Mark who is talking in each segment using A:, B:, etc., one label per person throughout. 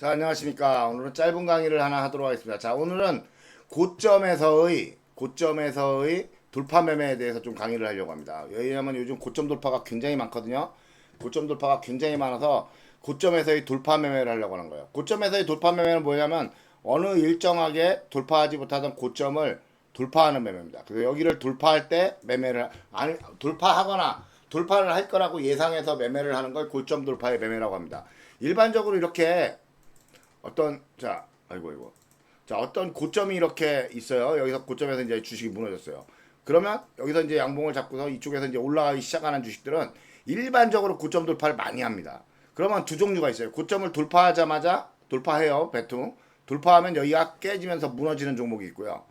A: 자, 안녕하십니까. 오늘은 짧은 강의를 하나 하도록 하겠습니다. 자, 오늘은 고점에서의, 고점에서의 돌파 매매에 대해서 좀 강의를 하려고 합니다. 왜냐하면 요즘 고점 돌파가 굉장히 많거든요. 고점 돌파가 굉장히 많아서 고점에서의 돌파 매매를 하려고 하는 거예요. 고점에서의 돌파 매매는 뭐냐면 어느 일정하게 돌파하지 못하던 고점을 돌파하는 매매입니다. 그래서 여기를 돌파할 때 매매를 아니 돌파하거나 돌파를 할 거라고 예상해서 매매를 하는 걸 고점 돌파의 매매라고 합니다. 일반적으로 이렇게 어떤 자 아이고 아이고 자 어떤 고점이 이렇게 있어요. 여기서 고점에서 이제 주식이 무너졌어요. 그러면 여기서 이제 양봉을 잡고서 이쪽에서 이제 올라가기 시작하는 주식들은 일반적으로 고점 돌파를 많이 합니다. 그러면 두 종류가 있어요. 고점을 돌파하자마자 돌파해요. 배퉁 돌파하면 여기가 깨지면서 무너지는 종목이 있고요.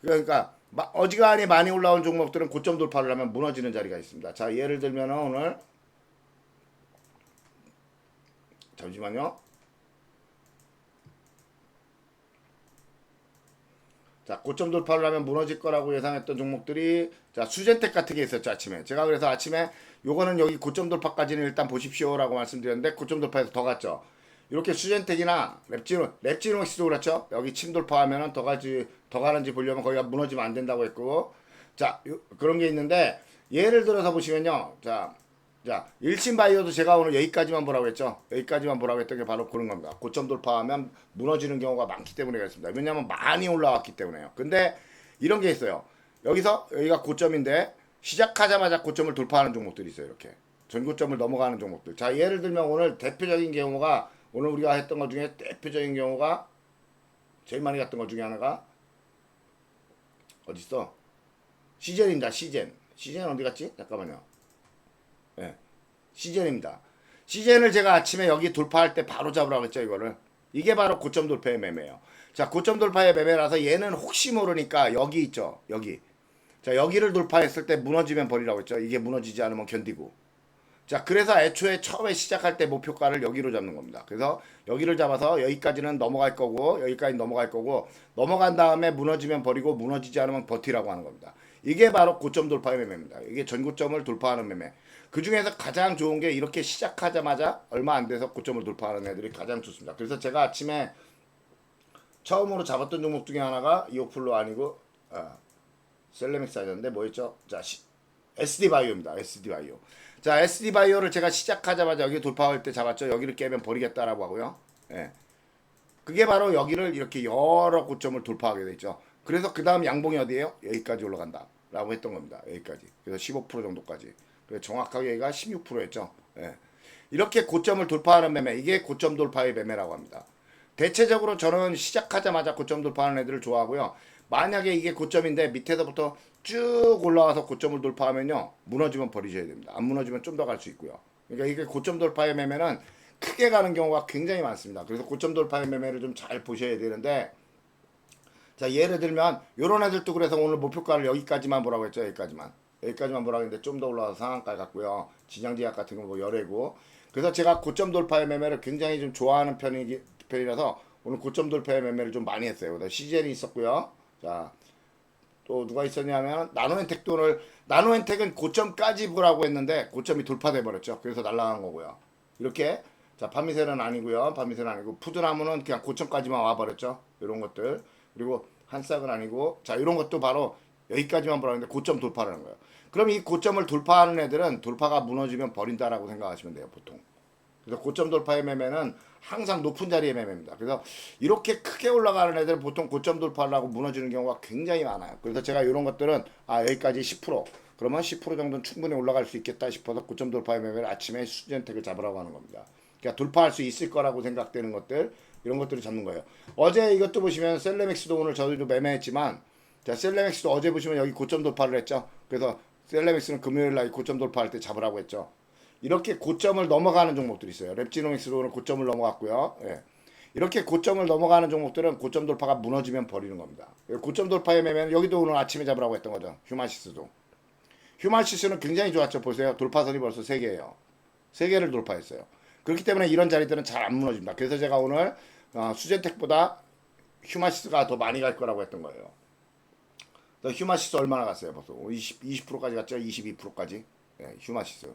A: 그러니까 마- 어지간히 많이 올라온 종목들은 고점 돌파를 하면 무너지는 자리가 있습니다. 자 예를 들면 오늘 잠시만요. 자, 고점 돌파를 하면 무너질 거라고 예상했던 종목들이 자, 수젠텍 같은 게 있었죠, 아침에. 제가 그래서 아침에 요거는 여기 고점 돌파까지는 일단 보십시오라고 말씀드렸는데 고점 돌파에서 더 갔죠. 이렇게 수젠텍이나 랩지노, 랩지노엑스도 그렇죠. 여기 침 돌파하면은 더 가지 더 가는지 보려면 거기가 무너지면 안 된다고 했고. 자, 요- 그런 게 있는데 예를 들어서 보시면요. 자, 자, 일신 바이오도 제가 오늘 여기까지만 보라고 했죠. 여기까지만 보라고 했던 게 바로 그런 겁니다. 고점 돌파하면 무너지는 경우가 많기 때문에 그렇습니다. 왜냐하면 많이 올라왔기 때문에요. 근데 이런 게 있어요. 여기서 여기가 고점인데 시작하자마자 고점을 돌파하는 종목들이 있어요. 이렇게 전고점을 넘어가는 종목들. 자, 예를 들면 오늘 대표적인 경우가 오늘 우리가 했던 것 중에 대표적인 경우가 제일 많이 갔던 것 중에 하나가 어디 있어? 시젠입니다. 시젠. 시젠 어디 갔지? 잠깐만요. 예. 시젠입니다. 시젠을 제가 아침에 여기 돌파할 때 바로 잡으라고 했죠, 이거를. 이게 바로 고점 돌파의 매매예요. 자, 고점 돌파의 매매라서 얘는 혹시 모르니까 여기 있죠, 여기. 자, 여기를 돌파했을 때 무너지면 버리라고 했죠. 이게 무너지지 않으면 견디고. 자, 그래서 애초에 처음에 시작할 때 목표가를 여기로 잡는 겁니다. 그래서 여기를 잡아서 여기까지는 넘어갈 거고, 여기까지 넘어갈 거고, 넘어간 다음에 무너지면 버리고, 무너지지 않으면 버티라고 하는 겁니다. 이게 바로 고점 돌파의 매매입니다. 이게 전고점을 돌파하는 매매. 그 중에서 가장 좋은 게 이렇게 시작하자마자 얼마 안 돼서 고점을 돌파하는 애들이 가장 좋습니다. 그래서 제가 아침에 처음으로 잡았던 종목 중에 하나가 이오플로 아니고 아, 셀레믹사이드인데 뭐였죠? 자, 시- SD 바이오입니다. SD 바이오. 자, SD 바이오를 제가 시작하자마자 여기 돌파할 때 잡았죠. 여기를 깨면 버리겠다라고 하고요. 예. 그게 바로 여기를 이렇게 여러 고점을 돌파하게 되죠. 그래서 그 다음 양봉이 어디예요? 여기까지 올라간다. 라고 했던 겁니다. 여기까지. 그래서 15% 정도까지. 그래서 정확하게 여기가 16%였죠. 예. 이렇게 고점을 돌파하는 매매. 이게 고점 돌파의 매매라고 합니다. 대체적으로 저는 시작하자마자 고점 돌파하는 애들을 좋아하고요. 만약에 이게 고점인데 밑에서부터 쭉 올라와서 고점을 돌파하면요. 무너지면 버리셔야 됩니다. 안 무너지면 좀 더 갈 수 있고요. 그러니까 이게 고점 돌파의 매매는 크게 가는 경우가 굉장히 많습니다. 그래서 고점 돌파의 매매를 좀 잘 보셔야 되는데 자 예를 들면 요런 애들도 그래서 오늘 목표가를 여기까지만 보라고 했죠. 여기까지만. 여기까지만 보라고 했는데 좀 더 올라와서 상한가 같고요. 지정지약 같은 거뭐 열애고 그래서 제가 고점 돌파의 매매를 굉장히 좀 좋아하는 편이기, 편이라서 오늘 고점 돌파의 매매를 좀 많이 했어요. 그래서 시젠이 있었고요. 자, 또 누가 있었냐면 나노엔텍도 오늘 나노엔텍은 고점까지 보라고 했는데 고점이 돌파돼 버렸죠. 그래서 날라간 거고요. 이렇게 자 파미셀은 아니고요. 파미셀은 아니고 푸드나무는 그냥 고점까지만 와 버렸죠. 이런 것들 그리고 한싹은 아니고 자 이런 것도 바로 여기까지만 보라는데 고점 돌파라는 거예요. 그럼 이 고점을 돌파하는 애들은 돌파가 무너지면 버린다라고 생각하시면 돼요. 보통. 그래서 고점 돌파의 매매는 항상 높은 자리의 매매입니다. 그래서 이렇게 크게 올라가는 애들은 보통 고점 돌파를 하고 무너지는 경우가 굉장히 많아요. 그래서 제가 이런 것들은 아 여기까지 10% 그러면 10% 정도는 충분히 올라갈 수 있겠다 싶어서 고점 돌파의 매매를 아침에 수전택을 잡으라고 하는 겁니다. 그러니까 돌파할 수 있을 거라고 생각되는 것들 이런 것들을 잡는 거예요. 어제 이것도 보시면 셀레맥스도 오늘 저희도 매매했지만 자 셀레맥스도 어제 보시면 여기 고점 돌파를 했죠. 그래서 셀레맥스는 금요일 날 고점 돌파할 때 잡으라고 했죠. 이렇게 고점을 넘어가는 종목들이 있어요. 랩지노믹스로 오늘 고점을 넘어갔고요. 예. 이렇게 고점을 넘어가는 종목들은 고점 돌파가 무너지면 버리는 겁니다. 고점 돌파의 매매는 여기도 오늘 아침에 잡으라고 했던 거죠. 휴마시스도. 휴마시스는 굉장히 좋았죠. 보세요. 돌파선이 벌써 3개예요. 3개를 돌파했어요. 그렇기 때문에 이런 자리들은 잘 안 무너집니다. 그래서 제가 오늘 어, 수젠텍보다 휴마시스가 더 많이 갈 거라고 했던 거예요. 휴마시스 얼마나 갔어요? 벌써 20, 20%까지 갔죠? 22%까지. 예, 휴마시스.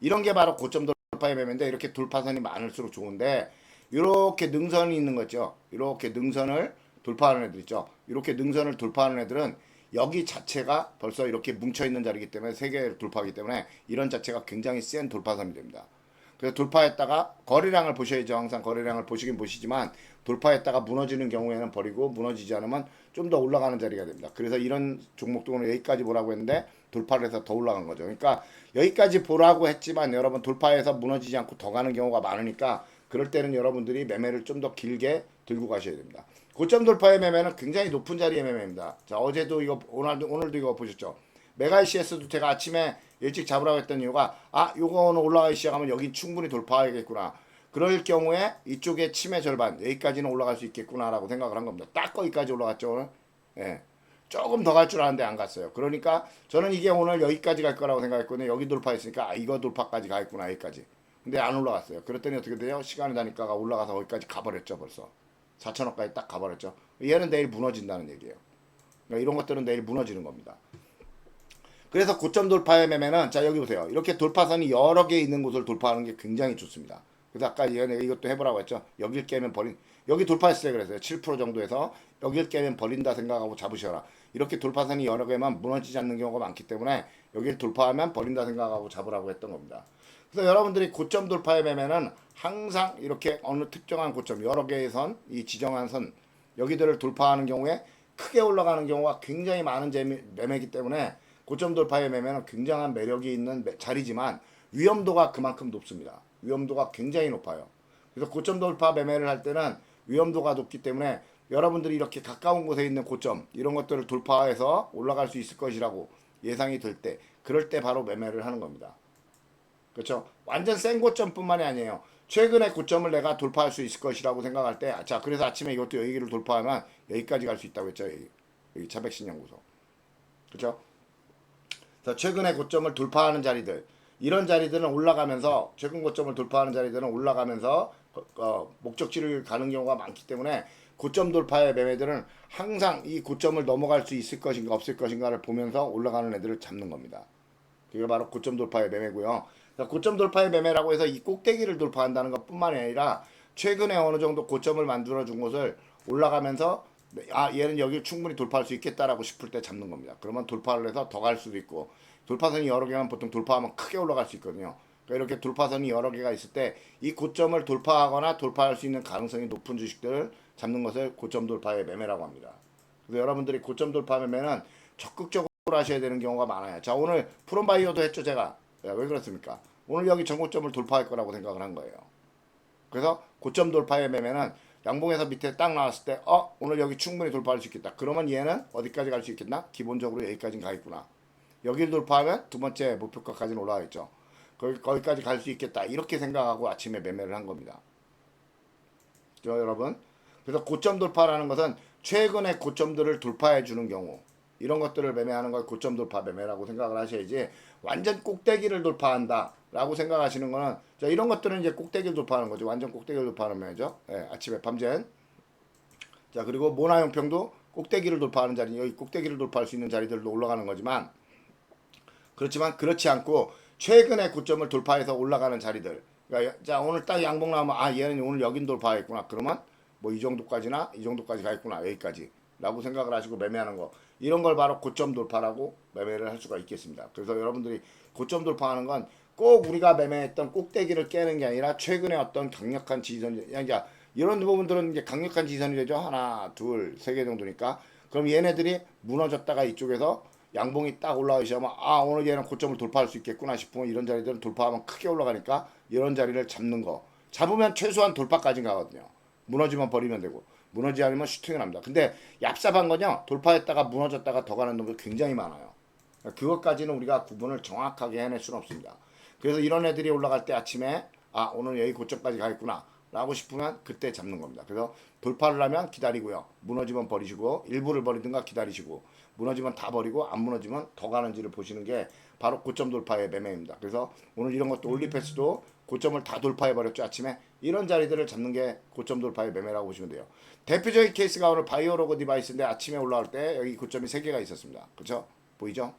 A: 이런 게 바로 고점 돌파의 매매인데 이렇게 돌파선이 많을수록 좋은데 이렇게 능선이 있는 거죠. 이렇게 능선을 돌파하는 애들 있죠. 이렇게 능선을 돌파하는 애들은 여기 자체가 벌써 이렇게 뭉쳐 있는 자리이기 때문에 세 개를 돌파하기 때문에 이런 자체가 굉장히 센 돌파선이 됩니다. 그래서 돌파했다가 거래량을 보셔야죠. 항상 거래량을 보시긴 보시지만 돌파했다가 무너지는 경우에는 버리고 무너지지 않으면 좀 더 올라가는 자리가 됩니다. 그래서 이런 종목도 오늘 여기까지 보라고 했는데 돌파를 해서 더 올라간 거죠. 그러니까 여기까지 보라고 했지만 여러분 돌파해서 무너지지 않고 더 가는 경우가 많으니까 그럴 때는 여러분들이 매매를 좀 더 길게 들고 가셔야 됩니다. 고점 돌파의 매매는 굉장히 높은 자리의 매매입니다. 자 어제도 이거 오늘도 오늘도 이거 보셨죠? 메가이시에서도 제가 아침에 일찍 잡으라고 했던 이유가 아 요거 오늘 올라가기 시작하면 여긴 충분히 돌파하겠구나. 그럴 경우에 이쪽에 침의 절반 여기까지는 올라갈 수 있겠구나라고 생각을 한 겁니다. 딱 거기까지 올라갔죠 오늘. 예. 조금 더 갈 줄 알았는데 안 갔어요. 그러니까 저는 이게 오늘 여기까지 갈 거라고 생각했거든요. 여기 돌파했으니까 아 이거 돌파까지 가 있구나 여기까지. 근데 안 올라갔어요. 그랬더니 어떻게 돼요? 시간이 다니까가 올라가서 거기까지 가버렸죠 벌써. 4천원까지 딱 가버렸죠. 얘는 내일 무너진다는 얘기예요. 그러니까 이런 것들은 내일 무너지는 겁니다. 그래서 고점 돌파의 매매는 자 여기 보세요. 이렇게 돌파선이 여러 개 있는 곳을 돌파하는 게 굉장히 좋습니다. 그래서 아까 얘가 이것도 해보라고 했죠. 여길 깨면 버린 여기 돌파했어요. 그래서요. 7% 정도에서 여길 깨면 버린다 생각하고 잡으셔라. 이렇게 돌파선이 여러 개만 무너지지 않는 경우가 많기 때문에 여기를 돌파하면 버린다 생각하고 잡으라고 했던 겁니다. 그래서 여러분들이 고점 돌파의 매매는 항상 이렇게 어느 특정한 고점 여러 개의 선, 이 지정한 선 여기들을 돌파하는 경우에 크게 올라가는 경우가 굉장히 많은 재미, 매매이기 때문에 고점 돌파의 매매는 굉장한 매력이 있는 매- 자리지만 위험도가 그만큼 높습니다. 위험도가 굉장히 높아요. 그래서 고점 돌파 매매를 할 때는 위험도가 높기 때문에 여러분들이 이렇게 가까운 곳에 있는 고점 이런 것들을 돌파해서 올라갈 수 있을 것이라고 예상이 될 때 그럴 때 바로 매매를 하는 겁니다. 그렇죠? 완전 센 고점뿐만이 아니에요. 최근에 고점을 내가 돌파할 수 있을 것이라고 생각할 때, 아, 자, 그래서 아침에 이것도 여기를 돌파하면 여기까지 갈 수 있다고 했죠. 여기, 여기 차백신 연구소. 그렇죠? 그래서 최근에 고점을 돌파하는 자리들, 이런 자리들은 올라가면서 최근 고점을 돌파하는 자리들은 올라가면서 어, 어, 목적지를 가는 경우가 많기 때문에 고점 돌파의 매매들은 항상 이 고점을 넘어갈 수 있을 것인가 없을 것인가를 보면서 올라가는 애들을 잡는 겁니다. 그게 바로 고점 돌파의 매매고요. 그러니까 고점 돌파의 매매라고 해서 이 꼭대기를 돌파한다는 것뿐만이 아니라 최근에 어느 정도 고점을 만들어 준 것을 올라가면서 아 얘는 여기를 충분히 돌파할 수 있겠다라고 싶을 때 잡는 겁니다. 그러면 돌파를 해서 더 갈 수도 있고 돌파선이 여러 개만 보통 돌파하면 크게 올라갈 수 있거든요. 그러니까 이렇게 돌파선이 여러 개가 있을 때 이 고점을 돌파하거나 돌파할 수 있는 가능성이 높은 주식들을 잡는 것을 고점 돌파의 매매라고 합니다. 그래서 여러분들이 고점 돌파 매매는 적극적으로 하셔야 되는 경우가 많아요. 자 오늘 프롬바이오도 했죠 제가 야, 왜 그렇습니까? 오늘 여기 전고점을 돌파할 거라고 생각을 한 거예요. 그래서 고점 돌파의 매매는 양봉에서 밑에 딱 나왔을 때, 어, 오늘 여기 충분히 돌파할 수 있겠다. 그러면 얘는 어디까지 갈 수 있겠나? 기본적으로 여기까지는 가겠구나. 여기를 돌파하면 두 번째 목표가까지는 올라가겠죠. 거기, 거기까지 갈 수 있겠다. 이렇게 생각하고 아침에 매매를 한 겁니다. 저 여러분. 그래서 고점 돌파라는 것은 최근의 고점들을 돌파해 주는 경우, 이런 것들을 매매하는 걸 고점 돌파 매매라고 생각을 하셔야지 완전 꼭대기를 돌파한다 라고 생각하시는 거는 자 이런 것들은 이제 꼭대기를 돌파하는 거죠. 완전 꼭대기를 돌파하는 매매죠. 예, 아침에 밤젠. 자 그리고 모나용평도 꼭대기를 돌파하는 자리 여기 꼭대기를 돌파할 수 있는 자리들도 올라가는 거지만 그렇지만 그렇지 않고 최근에 고점을 돌파해서 올라가는 자리들. 그러니까 자 오늘 딱 양봉 나오면 아 얘는 오늘 여긴 돌파했구나. 그러면 뭐 이 정도까지나 이 정도까지 가 있구나 여기까지라고 생각을 하시고 매매하는 거 이런 걸 바로 고점 돌파라고 매매를 할 수가 있겠습니다. 그래서 여러분들이 고점 돌파하는 건 꼭 우리가 매매했던 꼭대기를 깨는 게 아니라 최근에 어떤 강력한 지선 그러니까 이런 부분들은 이제 강력한 지선이 되죠 하나 둘 세 개 정도니까 그럼 얘네들이 무너졌다가 이쪽에서 양봉이 딱 올라가기 시작하면 아 오늘 얘는 고점을 돌파할 수 있겠구나 싶으면 이런 자리들은 돌파하면 크게 올라가니까 이런 자리를 잡는 거. 잡으면 최소한 돌파까지 가거든요. 무너지면 버리면 되고 무너지지 않으면 슈팅을 합니다. 근데 얍삽한 거냐 돌파했다가 무너졌다가 더 가는 놈들 굉장히 많아요. 그것까지는 우리가 구분을 정확하게 해낼 수는 없습니다. 그래서 이런 애들이 올라갈 때 아침에 아 오늘 여기 고점까지 가겠구나 라고 싶으면 그때 잡는 겁니다. 그래서 돌파를 하면 기다리고요. 무너지면 버리시고 일부를 버리든가 기다리시고 무너지면 다 버리고 안 무너지면 더 가는지를 보시는 게 바로 고점 돌파의 매매입니다. 그래서 오늘 이런 것도 올리패스도 고점을 다 돌파해 버렸죠 아침에 이런 자리들을 잡는 게 고점 돌파의 매매라고 보시면 돼요. 대표적인 케이스가 오늘 바이오로그 디바이스인데 아침에 올라올 때 여기 고점이 세 개가 있었습니다. 그렇죠? 보이죠?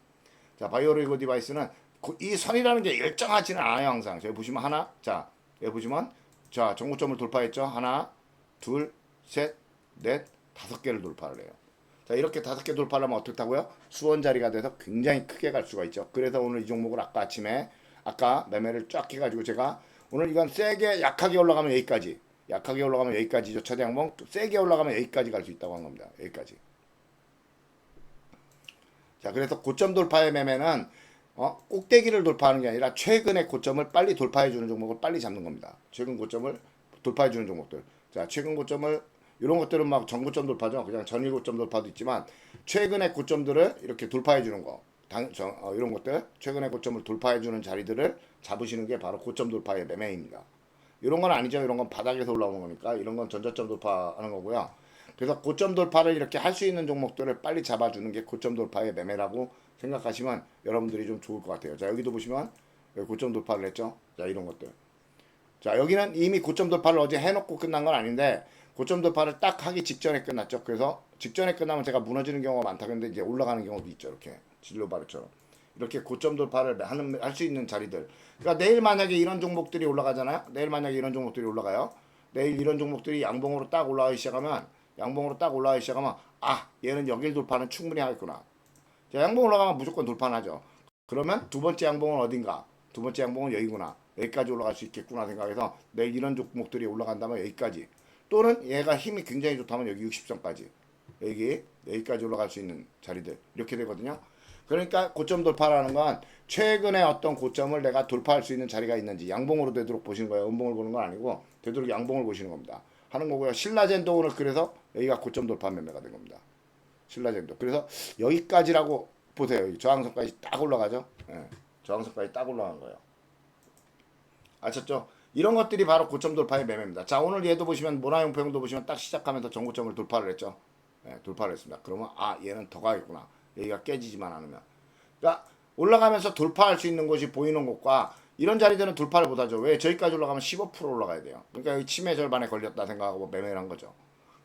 A: 자 바이오로그 디바이스는 고- 이 선이라는 게 일정하지는 않아요 항상. 저기 보시면 하나, 자 여기 보시면 자, 전고점을 돌파했죠. 하나, 둘, 셋, 넷, 다섯 개를 돌파를 해요. 자, 이렇게 다섯 개 돌파하면 어떻다고요? 수원 자리가 돼서 굉장히 크게 갈 수가 있죠. 그래서 오늘 이 종목을 아까 아침에 아까 매매를 쫙 해가지고 제가 오늘 이건 세게 약하게 올라가면 여기까지, 약하게 올라가면 여기까지죠. 최대양봉 세게 올라가면 여기까지 갈 수 있다고 한 겁니다. 여기까지. 자, 그래서 고점 돌파의 매매는 어, 꼭대기를 돌파하는 게 아니라 최근의 고점을 빨리 돌파해 주는 종목을 빨리 잡는 겁니다. 최근 고점을 돌파해 주는 종목들. 자, 최근 고점을 이런 것들은 막 전고점 돌파죠. 그냥 전일 고점 돌파도 있지만 최근의 고점들을 이렇게 돌파해 주는 거. 당, 저, 어, 이런 것들 최근의 고점을 돌파해 주는 자리들을 잡으시는 게 바로 고점 돌파의 매매입니다. 이런 건 아니죠. 이런 건 바닥에서 올라오는 거니까 이런 건 전저점 돌파하는 거고요. 그래서 고점 돌파를 이렇게 할 수 있는 종목들을 빨리 잡아주는 게 고점 돌파의 매매라고 생각하시면 여러분들이 좀 좋을 것 같아요. 자 여기도 보시면 여기 고점 돌파를 했죠. 자 이런 것들. 자 여기는 이미 고점 돌파를 어제 해놓고 끝난 건 아닌데 고점 돌파를 딱 하기 직전에 끝났죠. 그래서 직전에 끝나면 제가 무너지는 경우가 많다. 근데 이제 올라가는 경우도 있죠. 이렇게 진로바르처럼 이렇게 고점 돌파를 하는 할 수 있는 자리들. 그러니까 내일 만약에 이런 종목들이 올라가잖아요. 내일 만약에 이런 종목들이 올라가요. 내일 이런 종목들이 양봉으로 딱 올라가기 시작하면 양봉으로 딱 올라가기 시작하면 아 얘는 여길 돌파는 충분히 하겠구나. 자, 양봉 올라가면 무조건 돌파하죠. 그러면 두 번째 양봉은 어딘가? 두 번째 양봉은 여기구나. 여기까지 올라갈 수 있겠구나 생각해서 내일 이런 종목들이 올라간다면 여기까지. 또는 얘가 힘이 굉장히 좋다면 여기 60선까지. 여기 여기까지 올라갈 수 있는 자리들 이렇게 되거든요. 그러니까 고점 돌파라는 건 최근에 어떤 고점을 내가 돌파할 수 있는 자리가 있는지 양봉으로 되도록 보시는 거예요. 음봉을 보는 건 아니고 되도록 양봉을 보시는 겁니다. 하는 거고요. 신라젠도 오늘 그래서 여기가 고점 돌파 매매가 된 겁니다. 신라젠도. 그래서 여기까지라고 보세요. 저항선까지 딱 올라가죠. 예. 저항선까지 딱 올라간 거예요. 아셨죠? 이런 것들이 바로 고점 돌파의 매매입니다. 자, 오늘 얘도 보시면 모나용포용도 보시면 딱 시작하면서 전고점을 돌파를 했죠. 예, 돌파를 했습니다. 그러면 아, 얘는 더 가겠구나. 여기가 깨지지만 않으면. 그러니까 올라가면서 돌파할 수 있는 곳이 보이는 곳과 이런 자리들은 돌파를 못하죠. 왜? 저기까지 올라가면 15% 올라가야 돼요. 그러니까 여기 치매 절반에 걸렸다 생각하고 매매를 한 거죠.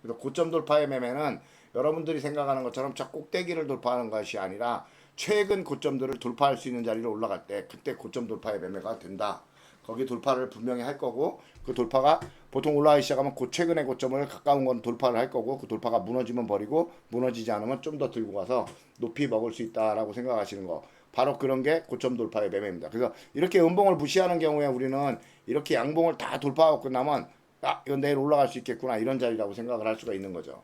A: 그래서 고점 돌파의 매매는 여러분들이 생각하는 것처럼 저 꼭대기를 돌파하는 것이 아니라 최근 고점들을 돌파할 수 있는 자리로 올라갈 때 그때 고점 돌파의 매매가 된다. 거기 돌파를 분명히 할 거고 그 돌파가 보통 올라가기 시작하면 그 최근의 고점을 가까운 건 돌파를 할 거고 그 돌파가 무너지면 버리고 무너지지 않으면 좀 더 들고 가서 높이 먹을 수 있다라고 생각하시는 거 바로 그런 게 고점 돌파의 매매입니다. 그래서 이렇게 음봉을 무시하는 경우에 우리는 이렇게 양봉을 다 돌파하고 끝나면 아 이건 내일 올라갈 수 있겠구나 이런 자리라고 생각을 할 수가 있는 거죠.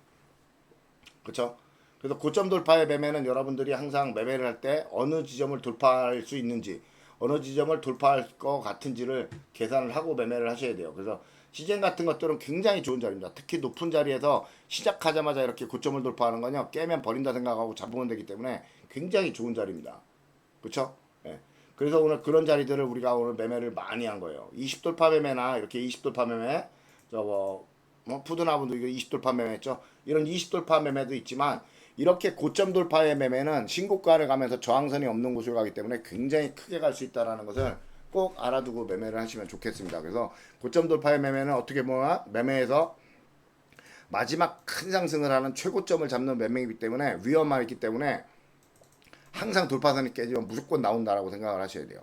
A: 그렇죠? 그래서 고점 돌파의 매매는 여러분들이 항상 매매를 할 때 어느 지점을 돌파할 수 있는지 어느 지점을 돌파할 것 같은지를 계산을 하고 매매를 하셔야 돼요. 그래서 시젠 같은 것들은 굉장히 좋은 자리입니다. 특히 높은 자리에서 시작하자마자 이렇게 고점을 돌파하는 거냐 깨면 버린다 생각하고 잡으면 되기 때문에 굉장히 좋은 자리입니다. 그렇죠? 예. 그래서 오늘 그런 자리들을 우리가 오늘 매매를 많이 한 거예요. 20돌파 매매나 이렇게 20돌파 매매 저뭐 뭐 푸드나분도 이거 20돌파 매매했죠. 이런 20돌파 매매도 있지만 이렇게 고점 돌파의 매매는 신고가를 가면서 저항선이 없는 곳을 가기 때문에 굉장히 크게 갈 수 있다라는 것을 꼭 알아두고 매매를 하시면 좋겠습니다. 그래서 고점 돌파의 매매는 어떻게 보면 매매에서 마지막 큰 상승을 하는 최고점을 잡는 매매이기 때문에 위험하기 때문에 항상 돌파선이 깨지면 무조건 나온다라고 생각을 하셔야 돼요.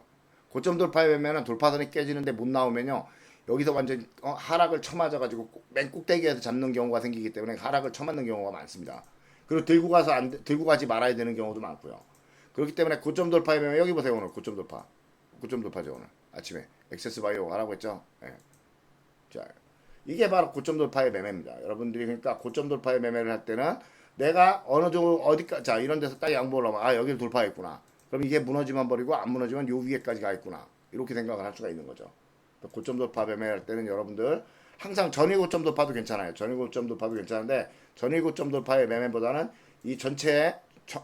A: 고점 돌파의 매매는 돌파선이 깨지는데 못 나오면요. 여기서 완전 어, 하락을 쳐맞아가지고 꼭- 맨 꼭대기에서 잡는 경우가 생기기 때문에 하락을 쳐맞는 경우가 많습니다. 그리고 들고 가서 안 돼- 들고 가지 말아야 되는 경우도 많고요. 그렇기 때문에 고점 매매 여기 보세요 오늘 고점 돌파, 고점 돌파죠 오늘 아침에 엑세스 바이오 하라고 했죠. 예. 자 이게 바로 고점 돌파의 매매입니다. 여러분들이 그러니까 고점 돌파의 매매를 할 때는 내가 어느 정도 어디까 자 이런 데서 딱 양보를 하면 아 여기를 돌파했구나. 그럼 이게 무너지만 버리고 안 무너지면 요 위에까지 가 있구나. 이렇게 생각을 할 수가 있는 거죠. 고점 돌파 매매할 때는 여러분들 항상 전일 고점 돌파도 괜찮아요. 전일 고점 돌파도 괜찮은데 전일 고점 돌파의 매매보다는 이 전체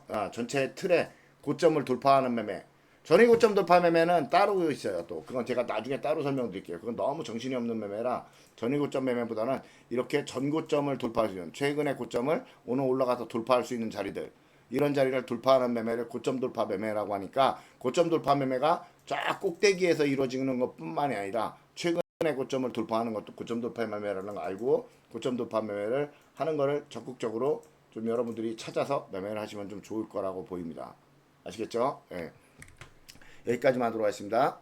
A: 아, 전체 틀에 고점을 돌파하는 매매. 전일 고점 돌파 매매는 따로 있어요. 또 그건 제가 나중에 따로 설명드릴게요. 그건 너무 정신이 없는 매매라 전일 고점 매매보다는 이렇게 전 고점을 돌파할 수 있는 최근의 고점을 오늘 올라가서 돌파할 수 있는 자리들 이런 자리를 돌파하는 매매를 고점 돌파 매매라고 하니까 고점 돌파 매매가 쫙 꼭대기에서 이루어지는 것뿐만이 아니라 최근 의 고점을 돌파하는 것도 고점 돌파 매매라는 거 알고 고점 돌파 매매를 하는 거를 적극적으로 좀 여러분들이 찾아서 매매를 하시면 좀 좋을 거라고 보입니다. 아시겠죠? 예. 여기까지만 하도록 하겠습니다.